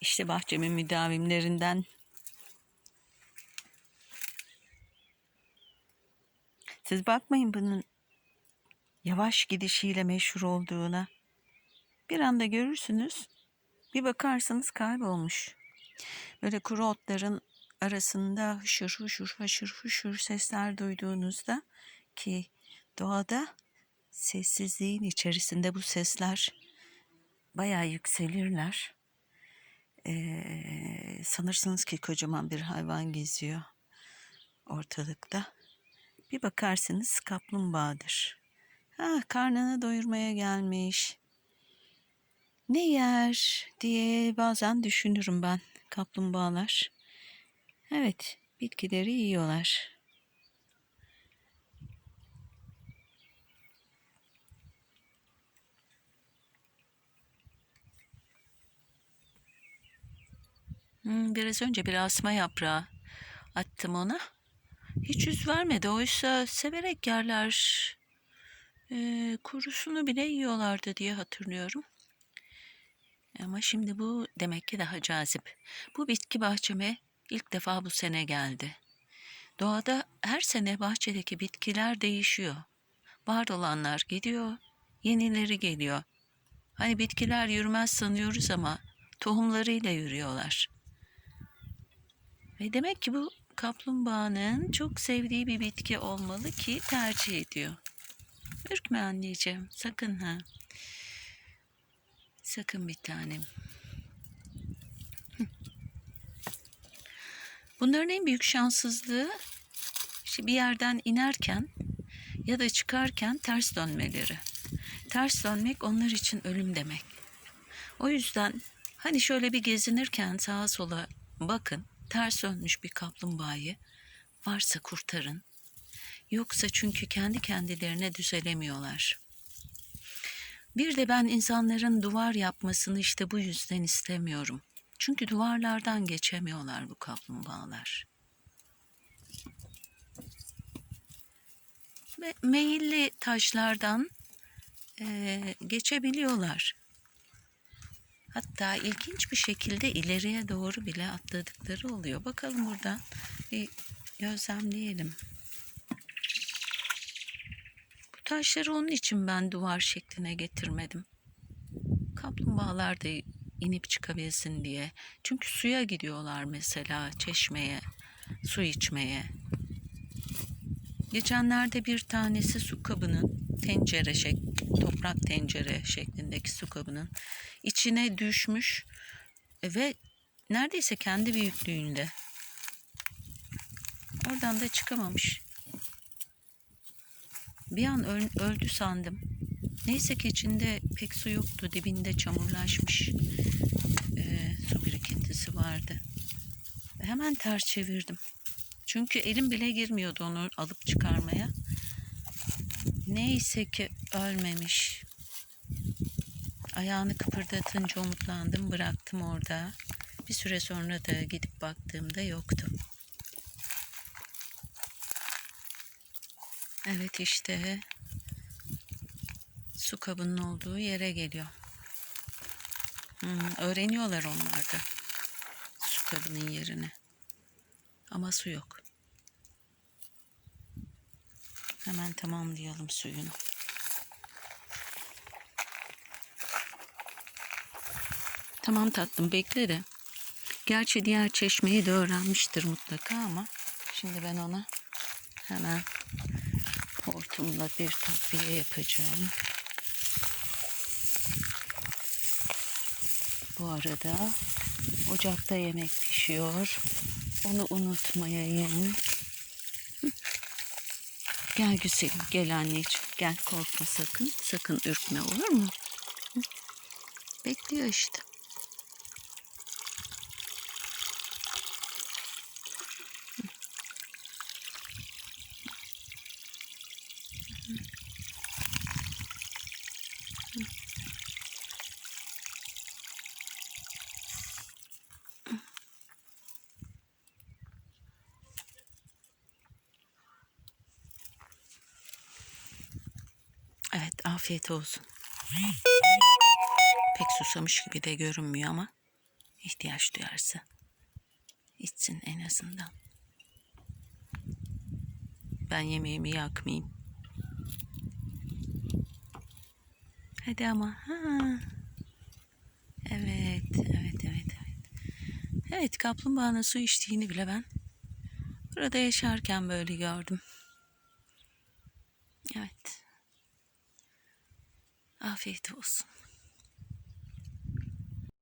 İşte bahçemin müdavimlerinden. Siz bakmayın bunun yavaş gidişiyle meşhur olduğuna. Bir anda görürsünüz, bir bakarsınız kaybolmuş. Böyle kuru otların arasında hışır hışır hışır hışır sesler duyduğunuzda ki doğada sessizliğin içerisinde bu sesler bayağı yükselirler. Sanırsınız ki kocaman bir hayvan geziyor ortalıkta. Bir bakarsınız kaplumbağadır. Ha, karnını doyurmaya gelmiş. Ne yer diye bazen düşünürüm ben kaplumbağalar. Evet, bitkileri yiyorlar. Hmm, biraz önce bir asma yaprağı attım ona. Hiç yüz vermedi. Oysa severek yerler. Ee, kurusunu bile yiyorlardı diye hatırlıyorum. Ama şimdi bu demek ki daha cazip. Bu bitki bahçeme ilk defa bu sene geldi. Doğada her sene bahçedeki bitkiler değişiyor. Var olanlar gidiyor, yenileri geliyor. Hani bitkiler yürümez sanıyoruz ama tohumlarıyla yürüyorlar. Ve demek ki bu kaplumbağanın çok sevdiği bir bitki olmalı ki tercih ediyor. Ürkme anneciğim, sakın ha. Sakın bir tanem. Bunların en büyük şanssızlığı işte bir yerden inerken ya da çıkarken ters dönmeleri. Ters dönmek onlar için ölüm demek. O yüzden hani şöyle bir gezinirken sağa sola bakın ters dönmüş bir kaplumbağayı varsa kurtarın. Yoksa çünkü kendi kendilerine düzelemiyorlar. Bir de ben insanların duvar yapmasını işte bu yüzden istemiyorum. Çünkü duvarlardan geçemiyorlar bu kaplumbağalar. Ve meyilli taşlardan eee, geçebiliyorlar. Hatta ilginç bir şekilde ileriye doğru bile atladıkları oluyor. Bakalım buradan bir gözlemleyelim. Bu taşları onun için ben duvar şekline getirmedim. Kaplumbağalar da inip çıkabilsin diye. Çünkü suya gidiyorlar mesela çeşmeye, su içmeye. Geçenlerde bir tanesi su kabının tencere şek toprak tencere şeklindeki su kabının içine düşmüş ve neredeyse kendi büyüklüğünde. Oradan da çıkamamış. Bir an öl- öldü sandım. Neyse ki içinde pek su yoktu. Dibinde çamurlaşmış eee, su birikintisi vardı. Hemen ters çevirdim. Çünkü elim bile girmiyordu onu alıp çıkarmaya. Neyse ki ölmemiş. Ayağını kıpırdatınca umutlandım, bıraktım orada. Bir süre sonra da gidip baktığımda yoktu. Evet işte su kabının olduğu yere geliyor. Hmm, öğreniyorlar onlar da su kabının yerini. Ama su yok. Hemen tamamlayalım suyunu. Tamam tatlım bekle de. Gerçi diğer çeşmeyi de öğrenmiştir mutlaka ama şimdi ben ona hemen hortumla bir takviye yapacağım. Bu arada ocakta yemek pişiyor. Onu unutmayayım. Hı. Gel güzelim, gel anneciğim. Gel korkma sakın. Sakın ürkme olur mu? Bekliyor işte. Evet, afiyet olsun. Pek susamış gibi de görünmüyor ama ihtiyaç duyarsa içsin en azından. Ben yemeğimi yakmayayım. Hadi ama. Ha. Evet, evet, evet, evet. Evet, kaplumbağanın su içtiğini bile ben burada yaşarken böyle gördüm. Evet. Afiyet olsun.